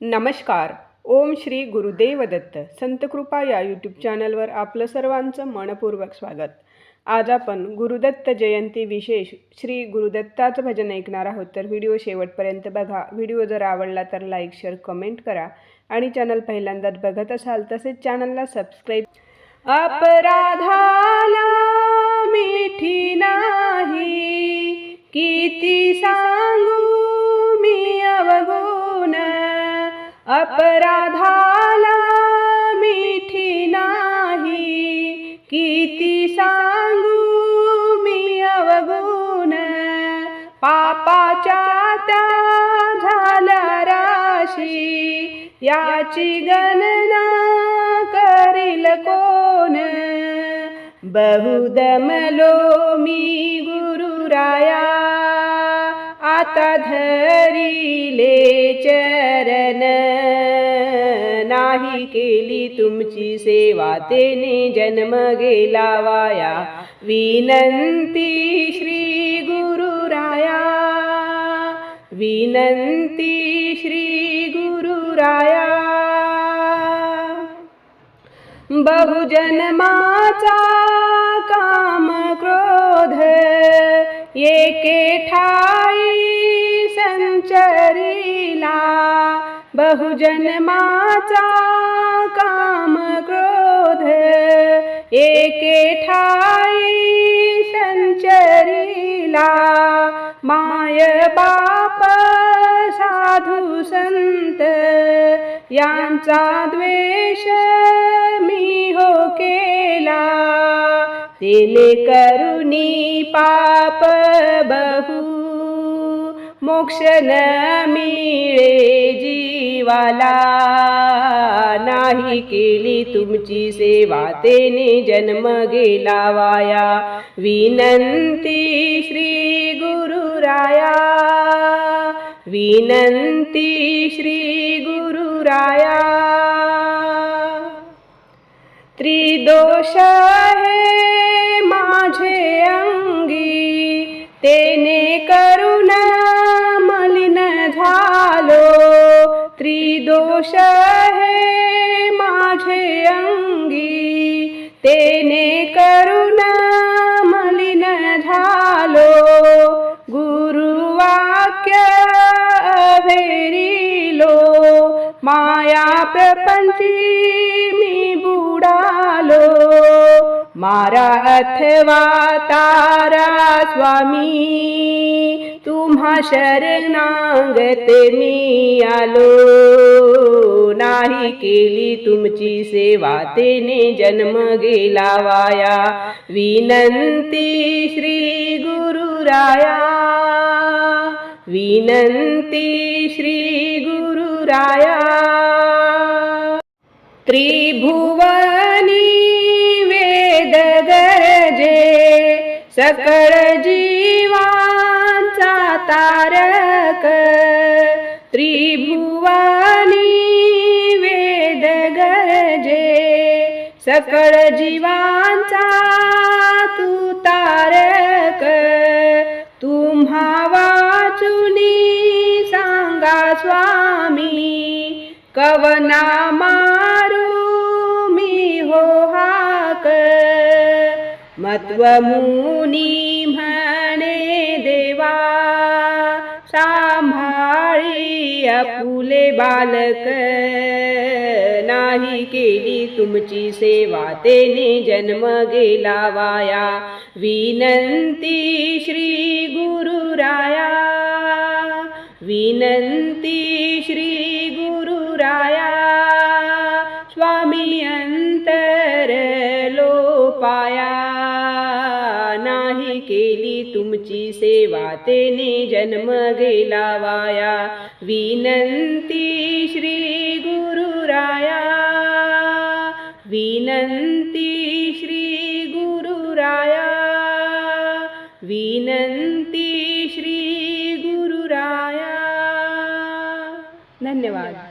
नमस्कार. ओम श्री गुरुदेव दत्त संतकृपा या यूट्यूब चॅनलवर आपलं सर्वांचं मनपूर्वक स्वागत. आज आपण गुरुदत्त जयंती विशेष श्री गुरुदत्ताचं भजन ऐकणार आहोत. तर व्हिडिओ शेवटपर्यंत बघा. व्हिडिओ जर आवडला तर लाईक शेअर कमेंट करा. आणि चॅनल पहिल्यांदाच बघत असाल तसेच चॅनलला सबस्क्राईब अपराधाला मिठी नाही. किती सांगू अपराधाला मिठी नाही. किती सांगू मी अवगुण. पापाच्या त्या झाल्या राशी. याची गणना करील कोण? बहुदमलो मी गुरुराया. आता धरिले चरण. नाही केली तुमची सेवा तेने जन्म गेला वाया विनंती श्री गुरुराया विनंती श्री गुरुराया बहुजन्माचा काम क्रोध एके ठा बहुजन्माचा काम क्रोध एके ठाई संचरीला माय बाप साधू संत यांचा द्वेष मी हो केला. तेने करुणी पाप बहु मोक्ष न मिळे जीवाला. नाही केली तुमची सेवा तेने जन्म गेला वाया. विनंती श्री गुरुराया विनंती श्री गुरुराया त्रिदोष हे माझे अंगी तेने त्रिदोष हे तेने करुण मलिन झालो। गुरुवाक्य भेरिलो माया प्रपंची मी बुडालो। मारा अथवा तारा स्वामी तुम्हा शरणांगते मी आलो. नाही केली तुमची सेवा तेने जन्म गेला वाया. विनंती श्री गुरुराया विनंती श्री गुरुराया त्रिभुवनी वेद गरजे सकळ जीवा त्रिभुवानी वेद गरजे सकळ जीवांचा तू तारक. तुम्हा वाचुनी सांगा स्वामी कवना मारू मी हो हाक. मत्वमुनी म्हणे देवा सांभाळी अपुले बालक नाही केली तुमची सेवा तेने जन्म गेला वाया. विनंती श्री गुरुराया विनंती तुमची सेवा तेने जन्म गेला वाया. विनंती श्री गुरुराया विनंती श्री गुरुराया विनंती श्री गुरुराया धन्यवाद.